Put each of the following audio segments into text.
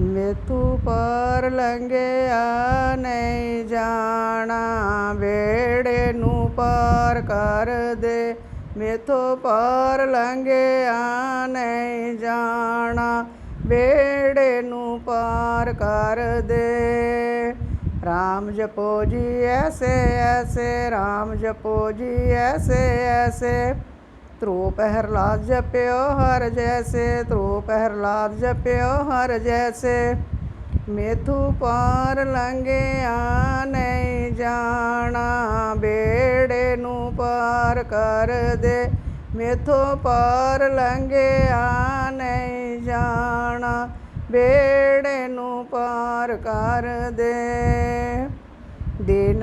ਮੇਥੋਂ ਪਾਰ ਲੰਘਿਆ ਨਹੀਂ ਜਾਣਾ ਵੇੜੇ ਨੂੰ ਪਾਰ ਕਰ ਦੇ। ਮੇਥੋਂ ਪਾਰ ਲੰਘਿਆ ਨਹੀਂ ਜਾਣਾ ਵੇੜੇ ਨੂੰ ਪਾਰ ਕਰ ਦੇ। ਰਾਮ ਜਪੋ ਜੀ ਐਸੇ ਐਸੇ, ਰਾਮ ਜਪੋ ਜੀ ਐਸੇ ਐਸੇ। ਧਰੂ ਪਹਿਰਲਾਦ ਜਪਿਓ, ਹਰ ਜੈਸੇ ਧਰੂ ਪਹਿਰਲਾਦ ਜਪਿਓ, ਹਰ ਜੈਸੇ ਮੇਥੂ ਪਾਰ ਲੰਘਿਆ ਨਹੀਂ ਜਾਣਾ, ਬੇੜੇ ਨੂੰ ਪਾਰ ਕਰ ਦੇ। ਮੇਥੋਂ ਪਾਰ ਲੰਘਿਆ ਨਹੀਂ ਜਾਣਾ, ਬੇੜੇ ਨੂੰ ਪਾਰ ਕਰ ਦੇ।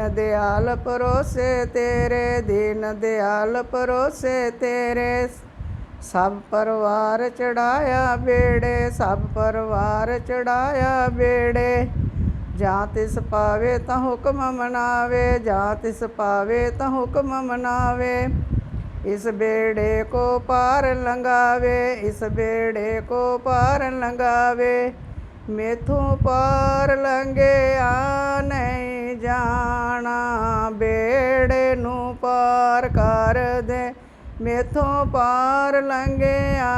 ਦਿਆਲ ਪਰੋਸੇ ਤੇਰੇ, ਦੀਨ ਦਿਆਲ ਪਰੋਸੇ ਤੇਰੇ। ਸਭ ਪਰਿਵਾਰ ਚੜਾਇਆ ਬੇੜੇ ਸਭ ਪਰਿਵਾਰ ਚੜਾਇਆ ਬੇੜੇ ਜਾਂ ਤਿਸ ਪਾਵੇ ਤਾਂ ਹੁਕਮ ਮਨਾਵੇ, ਜਾਂ ਤਿਸ ਪਾਵੇ ਤਾਂ ਹੁਕਮ ਮਨਾਵੇ। ਇਸ ਬੇੜੇ ਕੋ ਪਾਰ ਲੰਘਾਵੇ, ਇਸ ਬੇੜੇ ਕੋ ਪਾਰ ਲੰਘਾਵੇ। ਮੇਥੋਂ ਪਾਰ ਲੰਘਿਆ ਨਹੀਂ ਜਾਣਾ, ਬੇੜੇ ਨੂੰ ਪਾਰ ਕਰ ਦੇ। ਮੇਥੋਂ ਪਾਰ ਲੰਘਿਆ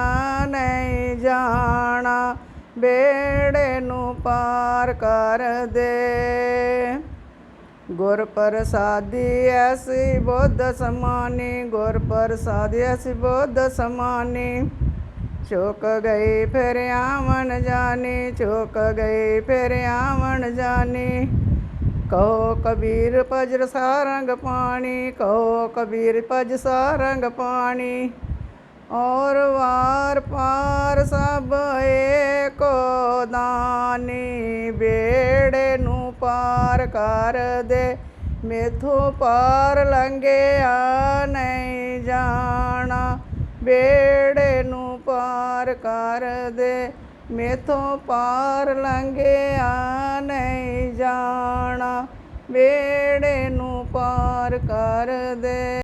ਨਹੀਂ ਜਾਣਾ, ਬੇੜੇ ਨੂੰ ਪਾਰ ਕਰ ਦੇ। ਗੁਰ ਪ੍ਰਸਾਦੀ ਐਸੀ ਬੁੱਧ ਸਮਾਨੀ ਗੁਰ ਪ੍ਰਸਾਦੀ ਐਸੀ ਬੁੱਧ ਸਮਾਨੀ। ਚੁੱਕ ਗਈ ਫਿਰ ਆਵਣ ਜਾਣੀ ਚੁੱਕ ਗਈ ਫਿਰ ਆਵਣ ਜਾਣੀ ਕਹੋ ਕਬੀਰ ਪਜਰ ਸਾਰੰਗ ਪਾਣੀ, ਕਹੋ ਕਬੀਰ ਪਜ ਸਾਰੰਗ ਪਾਣੀ। ਔਰ ਵਾਰ ਪਾਰ ਸਭ ਏਕੋ ਦਾਨੀ ਬੇੜੇ ਨੂੰ ਪਾਰ ਕਰ ਦੇ। ਮੇਥੋਂ ਪਾਰ ਲੰਘਿਆ ਨਹੀਂ ਜਾਣਾ ਬੇੜੇ ਪਾਰ ਕਰ ਦੇ ਮੇਥੋਂ ਪਾਰ ਲੰਘਿਆ ਨਹੀਂ ਜਾਣਾ ਬੇੜੇ ਨੂੰ ਪਾਰ ਕਰ ਦੇ।